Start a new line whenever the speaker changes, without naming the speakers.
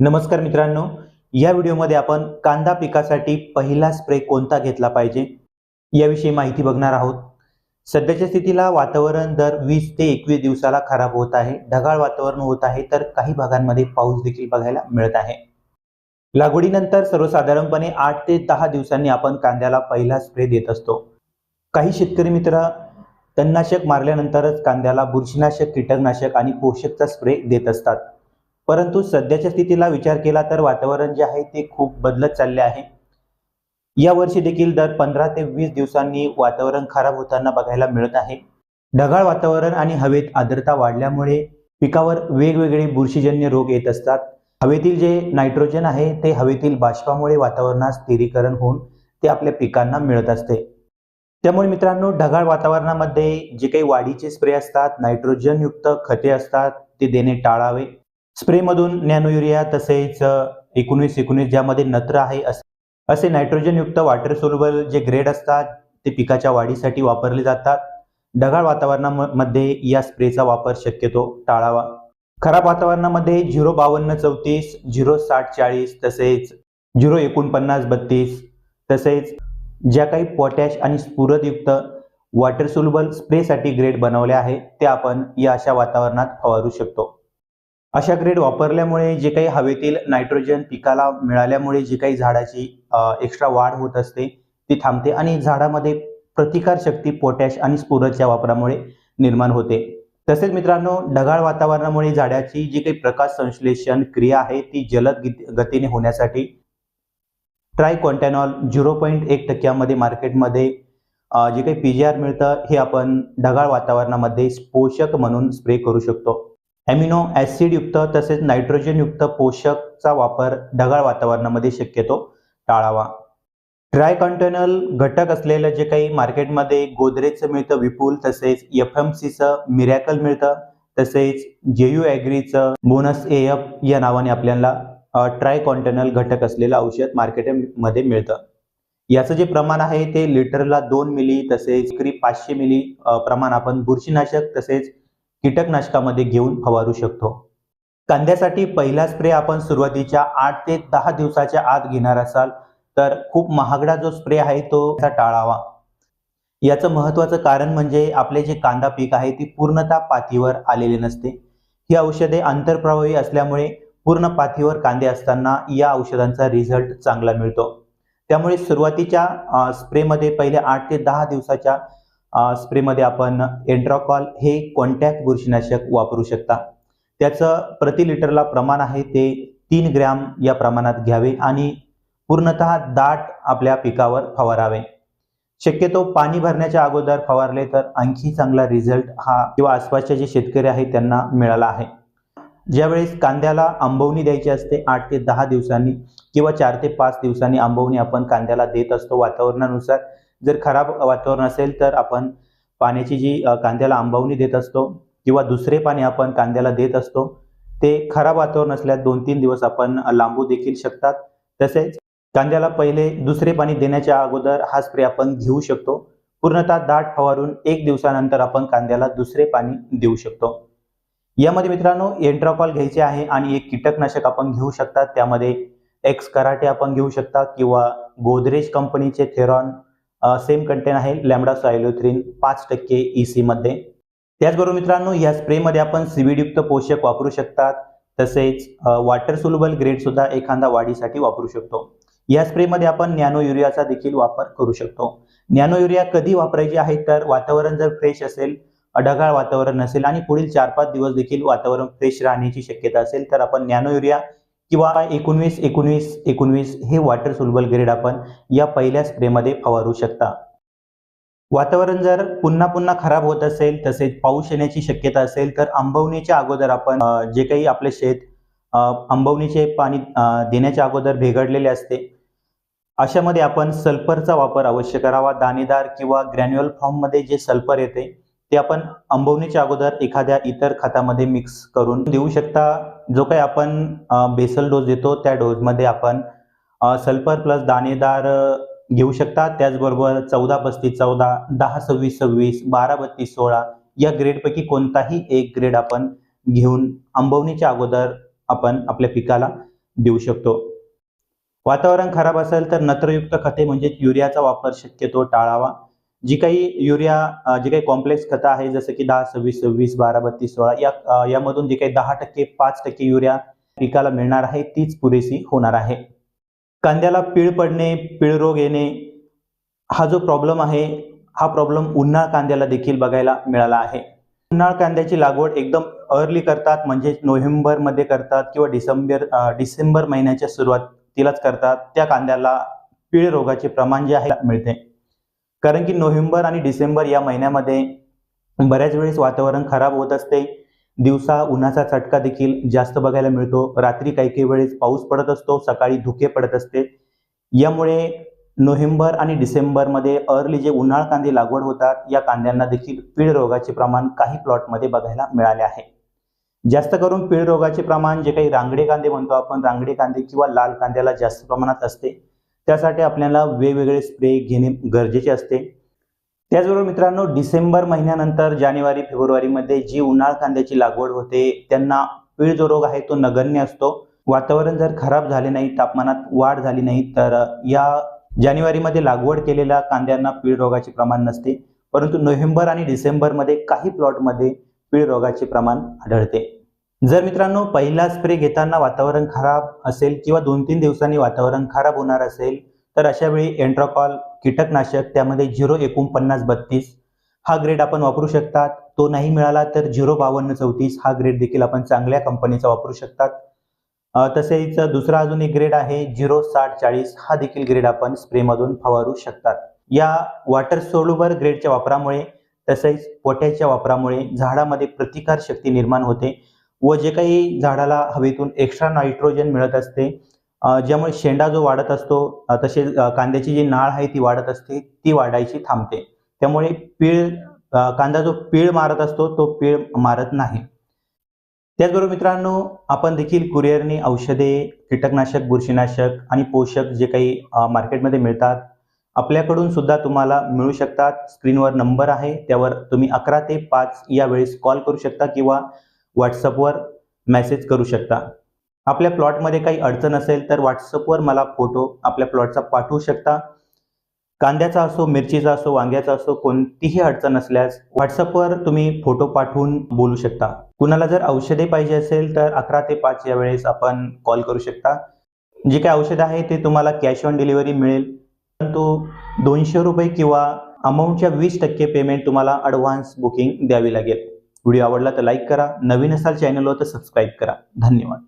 नमस्कार मित्रांनो या व्हिडिओमध्ये आपण कांदा पिकासाठी पहिला स्प्रे कोणता घेतला पाहिजे याविषयी माहिती बघणार आहोत. सध्याच्या स्थितीला वातावरण दर वीस ते एकवीस दिवसाला खराब होत आहे ढगाळ वातावरण होत आहे तर काही भागांमध्ये पाऊस देखील बघायला मिळत आहे. लागवडीनंतर सर्वसाधारणपणे आठ ते दहा दिवसांनी आपण कांद्याला पहिला स्प्रे देत असतो. काही शेतकरी मित्र तणनाशक मारल्यानंतरच कांद्याला बुरशीनाशक कीटकनाशक आणि पोषकचा स्प्रे देत असतात. परंतु सध्याच्या स्थितीला विचार केला तर वातावरण जे आहे ते खूप बदलत चालले आहे. या वर्षी देखील दर पंधरा ते वीस दिवसांनी वातावरण खराब होताना बघायला मिळत आहे. ढगाळ वातावरण आणि हवेत आर्द्रता वाढल्यामुळे पिकावर वेगवेगळे बुरशीजन्य रोग येत असतात. हवेतील जे नायट्रोजन आहे ते हवेतील बाष्पामुळे वातावरणात स्थिरीकरण होऊन ते आपल्या पिकांना मिळत असते. त्यामुळे मित्रांनो ढगाळ वातावरणामध्ये जे काही वाढीचे स्प्रे असतात नायट्रोजनयुक्त खते असतात ते देणे टाळावे. स्प्रेमधून नॅनो युरिया तसेच एकोणीस एकोणीस ज्यामध्ये नत्र आहे असे नायट्रोजन युक्त वॉटर सोल्युबल जे ग्रेड असतात ते पिकाच्या वाढीसाठी वापरले जातात. ढगाळ वातावरणामध्ये या स्प्रेचा वापर शक्यतो टाळावा. खराब वातावरणामध्ये झिरो बावन्न चौतीस झिरो साठ चाळीस तसेच झिरो एकोणपन्नास बत्तीस तसेच ज्या काही पोटॅश आणि स्फुरदयुक्त वॉटर सोल्युबल स्प्रेसाठी ग्रेड बनवले आहे ते आपण या अशा वातावरणात फवारू शकतो. अशा ग्रेड वापरल्यामुळे जे काही हवेतील नायट्रोजन पिकाला मिळाल्यामुळे जी काही झाडाची एक्स्ट्रा वाढ होत असते ती थांबते आणि झाडामध्ये प्रतिकार शक्ती पोटॅश आणि स्फुरदच्या वापरामुळे निर्माण होते. तसेच मित्रांनो ढगाळ वातावरणामुळे झाडाची जी काही प्रकाश संश्लेषण क्रिया आहे ती जलद गतीने होण्यासाठी ट्रायकॉन्टॅनॉल झिरो पॉईंट एक टक्क्यामध्ये मार्केटमध्ये जे काही पी जी आर मिळतं हे आपण ढगाळ वातावरणामध्ये पोषक म्हणून स्प्रे करू शकतो. ॲमिनो ॲसिडयुक्त तसेच नायट्रोजनयुक्त पोषकचा वापर ढगाळ वातावरणामध्ये शक्यतो टाळावा. ट्रायकॉन्टॅनल घटक असलेलं जे काही मार्केटमध्ये गोदरेजचं मिळतं विपुल तसेच एफ एम सीचं मिरॅकल मिळतं तसेच जेयू ॲग्रीचं बोनस ए एफ या नावाने आपल्याला ट्रायकॉन्टॅनल घटक असलेलं औषध मार्केटमध्ये मिळतं. याचं जे प्रमाण आहे ते लिटरला दोन मिली तसेच पाचशे मिली प्रमाण आपण बुरशीनाशक तसेच कीटकनाशकामध्ये घेऊन फवारू शकतो. कांद्यासाठी पहिला स्प्रे आपण सुरुवातीच्या आठ ते दहा दिवसाच्या आत घेणार असाल तर खूप महागडा जो स्प्रे आहे तो टाळावा. याचं महत्वाचं कारण म्हणजे आपले जे कांदा पीक आहे ती पूर्णतः पातीवर आलेले नसते. ही औषधे आंतरप्रवाही असल्यामुळे पूर्ण पातीवर कांदे असताना या औषधांचा रिझल्ट चांगला मिळतो. त्यामुळे सुरुवातीच्या स्प्रेमध्ये पहिले आठ ते दहा दिवसाच्या स्प्रेमध्ये आपण एंड्रॉकॉल हे कॉन्टॅक्ट बुरशीनाशक वापरू शकता. त्याचं प्रति लिटरला प्रमाण आहे ते तीन ग्रॅम या प्रमाणात घ्यावे आणि पूर्णतः दाट आपल्या पिकावर फवारावे. शक्यतो पाणी भरण्याच्या अगोदर फवारले तर आणखी चांगला रिझल्ट हा किंवा आसपासचे जे शेतकरी आहेत त्यांना मिळाला आहे. ज्यावेळेस कांद्याला आंबवणी द्यायची असते आठ ते दहा दिवसांनी किंवा चार ते पाच दिवसांनी आंबवणी आपण कांद्याला देत असतो वातावरणानुसार जर खराब वातावरण असेल तर आपण पाण्याची जी कांद्याला आंबवणी देत असतो किंवा दुसरे पाणी आपण कांद्याला देत असतो ते खराब वातावरण असल्यास दोन तीन दिवस आपण लांबू देखील शकतात. तसेच कांद्याला पहिले दुसरे पाणी देण्याच्या अगोदर हा स्प्रे आपण घेऊ शकतो. पूर्णतः दाट फवारून एक दिवसानंतर आपण कांद्याला दुसरे पाणी देऊ शकतो. यामध्ये मित्रांनो एंट्राकॉल घ्यायचे आहे आणि एक कीटकनाशक आपण घेऊ शकता त्यामध्ये एक्स कराटे आपण घेऊ शकता किंवा गोदरेज कंपनीचे थेरॉन सेम कंटेन आहे लॅमडा सायलोथ्रीन पाच टक्के ई मध्ये. त्याचबरोबर मित्रांनो या स्प्रेमध्ये आपण सिविडयुक्त पोषक वापरू शकतात. तसेच वॉटर सुलबल ग्रेड सुद्धा एखादा वाढीसाठी वापरू शकतो. या स्प्रेमध्ये आपण नॅनो युरियाचा देखील वापर करू शकतो. नॅनो युरिया कधी वापरायची आहे तर वातावरण जर फ्रेश असेल ढगाळ वातावरण असेल आणि पुढील चार पाच दिवस देखील वातावरण फ्रेश राहण्याची शक्यता असेल तर आपण नॅनो युरिया किंवा एकोणवीस एकोणवीस एकोणवीस हे वॉटर सुलबल ग्रेड आपण या पहिल्या स्प्रेमध्ये फवारू शकता. वातावरण जर पुन्हा पुन्हा खराब होत असेल तसेच पाऊस येण्याची शक्यता असेल तर आंबवणीच्या अगोदर आपण जे काही आपले शेत आंबवणीचे पाणी देण्याच्या अगोदर भेगडलेले असते अशामध्ये आपण सल्फरचा वापर अवश्य करावा. दाणेदार किंवा ग्रॅन्युअल फॉर्ममध्ये जे सल्फर येते ते आपण आंबवणीच्या अगोदर एखाद्या इतर खतामध्ये मिक्स करून देऊ शकता. जो काही आपण बेसल डोस देतो त्या डोसमध्ये आपण सल्फर प्लस दाणेदार घेऊ शकता. त्याचबरोबर चौदा पस्तीस चौदा दहा सव्वीस सव्वीस बारा बत्तीस सोळा या ग्रेडपैकी कोणताही एक ग्रेड आपण घेऊन आंबवणीच्या अगोदर आपण आपल्या पिकाला देऊ शकतो. वातावरण खराब असेल तर नत्रयुक्त खते म्हणजे युरियाचा वापर शक्यतो टाळावा. जी काही युरिया जी काही कॉम्प्लेक्स खतं आहे जसं की दहा सव्वीस सव्वीस बारा बत्तीस सोळा या यामधून जी काही दहा टक्के पाच टक्के युरिया पिकाला मिळणार आहे तीच पुरेशी होणार आहे. कांद्याला पीळ पडणे पीळ रोग येणे हा जो प्रॉब्लेम आहे हा प्रॉब्लेम उन्हाळ कांद्याला देखील बघायला मिळाला आहे. उन्हाळ कांद्याची लागवड एकदम अर्ली करतात म्हणजे नोव्हेंबरमध्ये करतात किंवा डिसेंबर डिसेंबर महिन्याच्या सुरुवातीलाच करतात. त्या कांद्याला पीळ रोगाचे प्रमाण जे आहे मिळते. कारण की नोव्हेंबर आणि डिसेंबर या महिन्यामध्ये बऱ्याच वेळेस वातावरण खराब होत असते. दिवसा उन्हाचा चटका देखील जास्त बघायला मिळतो. रात्री काही काही वेळेस पाऊस पडत असतो. सकाळी धुके पडत असते. यामुळे नोव्हेंबर आणि डिसेंबरमध्ये अर्ली जे उन्हाळ कांदे लागवड होतात या कांद्यांना देखील पीळ रोगाचे प्रमाण काही प्लॉटमध्ये बघायला मिळाले आहे. जास्त करून पीळ रोगाचे प्रमाण जे काही रांगडे कांदे म्हणतो आपण रांगडे कांदे किंवा लाल कांद्याला जास्त प्रमाणात असते. त्यासाठी आपल्याला वेगवेगळे स्प्रे घेणे गरजेचे असते. त्याचबरोबर मित्रांनो डिसेंबर महिन्यानंतर जानेवारी फेब्रुवारीमध्ये जी उन्हाळ कांद्याची लागवड होते त्यांना पीळ जो रोग आहे तो नगण्य असतो. वातावरण जर खराब झाले नाही तापमानात वाढ झाली नाही तर या जानेवारीमध्ये लागवड केलेल्या कांद्यांना पीळ रोगाचे प्रमाण नसते. परंतु नोव्हेंबर आणि डिसेंबरमध्ये काही प्लॉटमध्ये पीळ रोगाचे प्रमाण आढळते. जर मित्रांनो पहिला स्प्रे घेताना वातावरण खराब असेल किंवा दोन तीन दिवसांनी वातावरण खराब होणार असेल तर अशा वेळी एन्ट्रॉकॉल कीटकनाशक त्यामध्ये झिरो एकोणपन्नास बत्तीस. हा ग्रेड आपण वापरू शकतात. तो नाही मिळाला तर झिरो बावन्न चौतीस. हा ग्रेड देखील आपण चांगल्या कंपनीचा वापरू शकतात. तसेच दुसरा अजून एक ग्रेड आहे झिरो साठ चाळीस. हा देखील ग्रेड आपण स्प्रेमधून फवारू शकतात. या वॉटर सोलुबर ग्रेडच्या वापरामुळे तसेच पोट्याच्या वापरामुळे झाडामध्ये प्रतिकार शक्ती निर्माण होते. व जे काही झाडाला हवेतून एक्स्ट्रा नायट्रोजन मिळत असते ज्यामुळे शेंडा जो वाढत असतो तसेच कांद्याची जी नाळ आहे ती वाढत असते ती वाढायची थांबते. त्यामुळे पीळ कांदा जो पीळ मारत असतो तो पीळ मारत नाही. त्याचबरोबर मित्रांनो आपण देखील कुरिअरने औषधे कीटकनाशक बुरशीनाशक आणि पोषक जे काही मार्केटमध्ये मिळतात आपल्याकडून सुद्धा तुम्हाला मिळू शकतात. स्क्रीनवर नंबर आहे त्यावर तुम्ही अकरा ते पाच या वेळेस कॉल करू शकता किंवा व्हॉट्सअपवर मेसेज करू शकता. आपल्या प्लॉटमध्ये काही अडचण असेल तर व्हॉट्सअपवर मला फोटो आपल्या प्लॉटचा पाठवू शकता. कांद्याचा असो मिरचीचा असो वांग्याचा असो कोणतीही अडचण असल्यास व्हॉट्सअपवर तुम्ही फोटो पाठवून बोलू शकता. कुणाला जर औषधे पाहिजे असेल तर अकरा ते पाच या वेळेस आपण कॉल करू शकता. जे काही औषध आहे ते तुम्हाला कॅश ऑन डिलिव्हरी मिळेल. परंतु दोनशे रुपये किंवा अमाऊंटच्या वीस टक्के पेमेंट तुम्हाला ॲडव्हान्स बुकिंग द्यावी लागेल. व्हिडिओ आवडला तर लाईक करा. नवीन असाल चॅनलवर तर सबस्क्राईब करा. धन्यवाद.